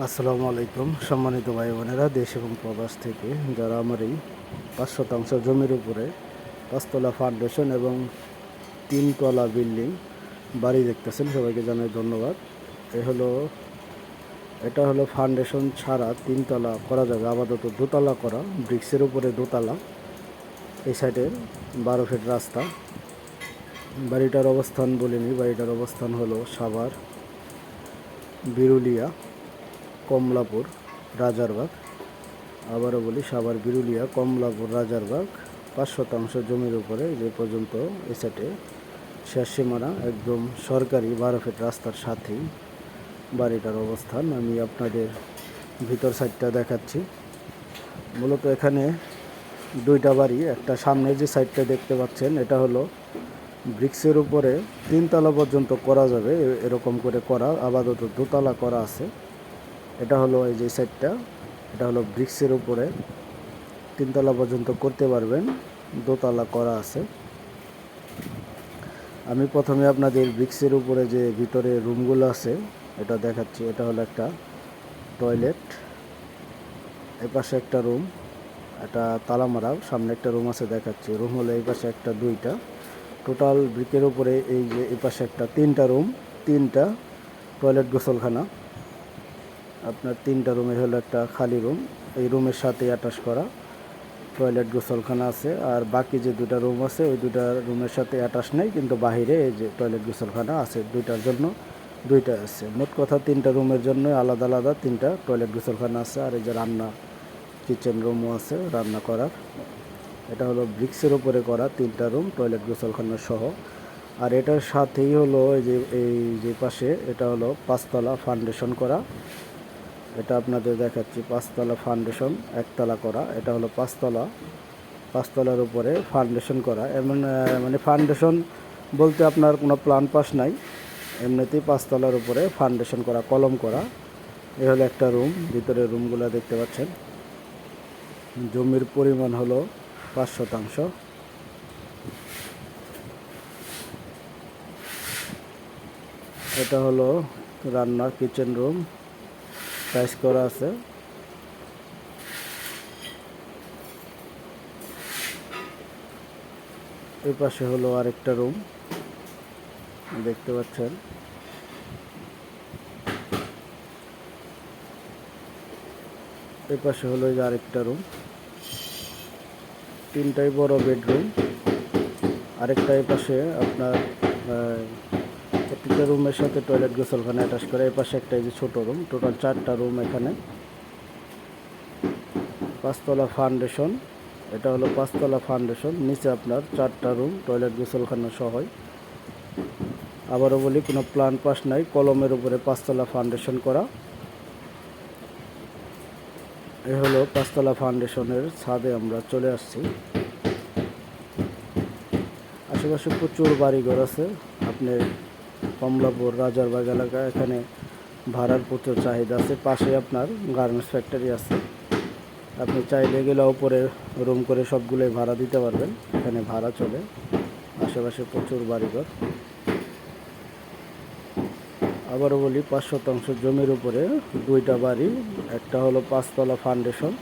আসসালামু আলাইকুম, সম্মানিত ভাই বোনেরা দেশ এবং প্রবাস থেকে যারা আমার এই পাঁচ শতাংশ জমির উপরে পাঁচতলা ফাউন্ডেশন এবং তিনতলা বিল্ডিং বাড়ি দেখতেছেন, সবাইকে জানাই ধন্যবাদ। এ হলো, এটা হলো ফাউন্ডেশন ছাড়া তিনতলা করা যাবে, আপাতত দোতলা করা ব্রিক্সের উপরে দোতলা, এই সাইডে বারো ফিট রাস্তা। বাড়িটার অবস্থান বলিনি, বাড়িটার অবস্থান হলো সাভার, বিরুলিয়া। কমলাপুর রাজারবাগ আবারও বলি, সাভার বিরুলিয়া কমলাপুর রাজারবাগ পাঁচ শতাংশ জমির উপরে যে পর্যন্ত এই সাইটে শেষ সীমানা, একদম সরকারি বারো ফিট রাস্তার সাথেই বাড়িটার অবস্থান। আমি আপনাদের ভিতর সাইডটা দেখাচ্ছি। মূলত এখানে দুইটা বাড়ি, একটা সামনের যে সাইডটা দেখতে পাচ্ছেন, এটা হলো ব্রিক্সের উপরে তিনতলা পর্যন্ত করা যাবে এরকম করে করা, আপাতত দোতলা করা আছে। এটা হলো এই যে সাইডটা এটা হলো ব্রিক্সের উপরে। তিনতলা পর্যন্ত করতে পারবেন, দোতলা করা আছে। আমি প্রথমে আপনাদের ব্রিক্সের উপরে যে ভিতরে রুমগুলো আছে, এটা দেখাচ্ছি। এটা হলো একটা টয়লেট এই পাশে একটা রুম এটা তালা মারা, সামনে একটা রুম আছে দেখাচ্ছি। রুম হলো এই পাশে একটা দুইটা। টোটাল ব্রিকের উপরে এই যে, এই পাশে একটা তিনটা রুম তিনটা টয়লেট গোসলখানা। আপনার তিনটা রুমে হলো একটা খালি রুম। এই রুমের সাথে অ্যাটাচ করা। টয়লেট গোসলখানা আছে। আর বাকি যে দুটা রুম আছে, ওই দুটা রুমের সাথে অ্যাটাচ নেই, কিন্তু বাহিরে এই যে টয়লেট গোসলখানা আছে দুইটার জন্য দুইটা আছে। মোট কথা তিনটা রুমের জন্য আলাদা আলাদা তিনটা টয়লেট গোসলখানা আছে। আর এই যে রান্না কিচেন রুমও আছে রান্না করার। এটা হলো ব্রিক্সের উপরে করা তিনটা রুম টয়লেট গোসলখানা সহ। আর এটার সাথেই হলো এই যে এই যে পাশে, এটা হলো পাঁচতলা ফাউন্ডেশন করা। এটা আপনাদের দেখাচ্ছি পাঁচতলা ফাউন্ডেশন একতলা করা। এটা হলো পাঁচতলা। পাঁচতলার উপরে ফাউন্ডেশন করা। এমন মানে ফাউন্ডেশন বলতে আপনার কোনো প্ল্যান পাস নাই। এমনিতেই পাঁচতলার উপরে ফাউন্ডেশন করা, কলম করা। এ হলো একটা রুম ভিতরে রুমগুলো দেখতে পাচ্ছেন। জমির পরিমাণ হলো পাঁচ শতাংশ। এটা হলো রান্নার কিচেন রুম টাইস করা আছে। এই পাশে হলো আরেকটা রুম দেখতে পাচ্ছেন। এই পাশে হলো যে আরেকটা রুম তিনটাই বড় বেডরুম আরেকটা এই পাশে আপনার প্রত্যেকটা রুমের সাথে টয়লেট গোসলখানা অ্যাটাচ করে, এই পাশে একটা যে ছোটো রুম টোটাল চারটা রুম এখানে। পাঁচতলা ফাউন্ডেশন এটা হলো পাঁচতলা ফাউন্ডেশন নিচে আপনার চারটা রুম টয়লেট গোসলখানা সহই আবারও বলি, কোনো প্ল্যান পাস নাই, কলমের উপরে পাঁচতলা ফাউন্ডেশন করা। এ হলো পাঁচতলা ফাউন্ডেশনের ছাদে আমরা চলে আসছি। আশেপাশে প্রচুর বাড়িঘর আছে আপনার কমলাপুর রাজারবাগ এলাকা এখানে ভাড়ার প্রচুর চাহিদা আছে। পাশে আপনার গার্মেন্টস ফ্যাক্টরি আছে। আপনি চাইলে গেলে উপরে রুম করে সবগুলোই ভাড়া দিতে পারবেন। এখানে ভাড়া চলে। আশেপাশে প্রচুর বাড়িঘর। আবারও বলি, পাঁচ শতাংশ জমির উপরে দুইটা বাড়ি, একটা হলো পাঁচতলা ফাউন্ডেশন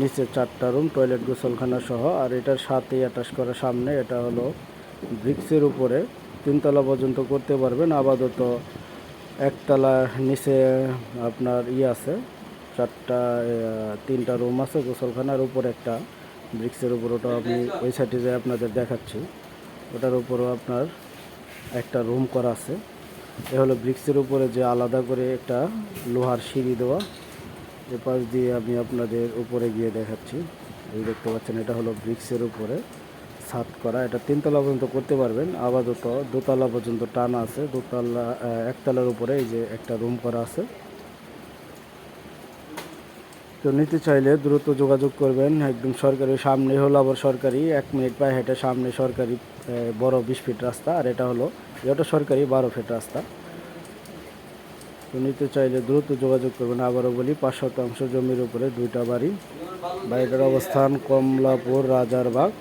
নিচে চারটা রুম টয়লেট গোসলখানা সহ, আর এটার সাথেই অ্যাটাচ করা সামনে, এটা হলো ব্রিক্সের উপরে তিনতলা পর্যন্ত করতে পারবেন। আপাতত একতলা নিচে আপনার ইয়ে আছে, চারটা তিনটা রুম আছে, গোসলখানার উপরে একটা। ব্রিক্সের উপর ওটা আমি ওই সাইডে যে আপনাদের দেখাচ্ছি। ওটার উপরও আপনার একটা রুম করা আছে। এ হলো ব্রিক্সের উপরে যে আলাদা করে একটা লোহার সিঁড়ি দেওয়া। এ পাশ দিয়ে আমি আপনাদের উপরে গিয়ে দেখাচ্ছি। এই দেখতে পাচ্ছেন, এটা হলো ব্রিক্সের উপরে। ছাদ করা, এটা তিনতলা পর্যন্ত করতে পারবেন। আপাতত দোতলা পর্যন্ত টানা আছে। দোতলা একতলার উপরে এই যে একটা রুম করা আছে। তো নিতে চাইলে দ্রুত যোগাযোগ করবেন। একদম সরকারি, সামনে হলো আবার সরকারি। এক মিনিট পায়ে হেঁটে সামনে সরকারি বড় বিশ ফিট রাস্তা, আর এটা হলো এটা সরকারি বারো ফিট রাস্তা। তো নিতে চাইলে দ্রুত যোগাযোগ করবেন। আবারও বলি, পাঁচ শতাংশ জমির উপরে দুইটা বাড়ি। বাড়িটার অবস্থান কমলাপুর, রাজারবাগ।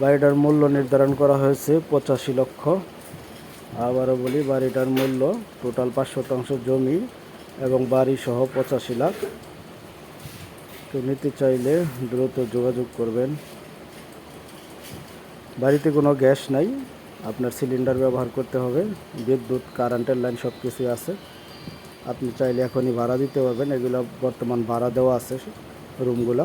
বাড়িটার মূল্য নির্ধারণ করা হয়েছে পঁচাশি লক্ষ। আবারও বলি, বাড়িটার মূল্য টোটাল পাঁচ শতাংশ জমি এবং বাড়ি সহ পঁচাশি লাখ। তো নিতে চাইলে দ্রুত যোগাযোগ করবেন। বাড়িতে কোনো গ্যাস নাই, আপনার সিলিন্ডার ব্যবহার করতে হবে, বিদ্যুৎ, কারেন্টের লাইন সব কিছুই আছে। আপনি চাইলে এখনই ভাড়া দিতে পারবেন, এগুলো বর্তমান ভাড়া দেওয়া আছে রুমগুলো।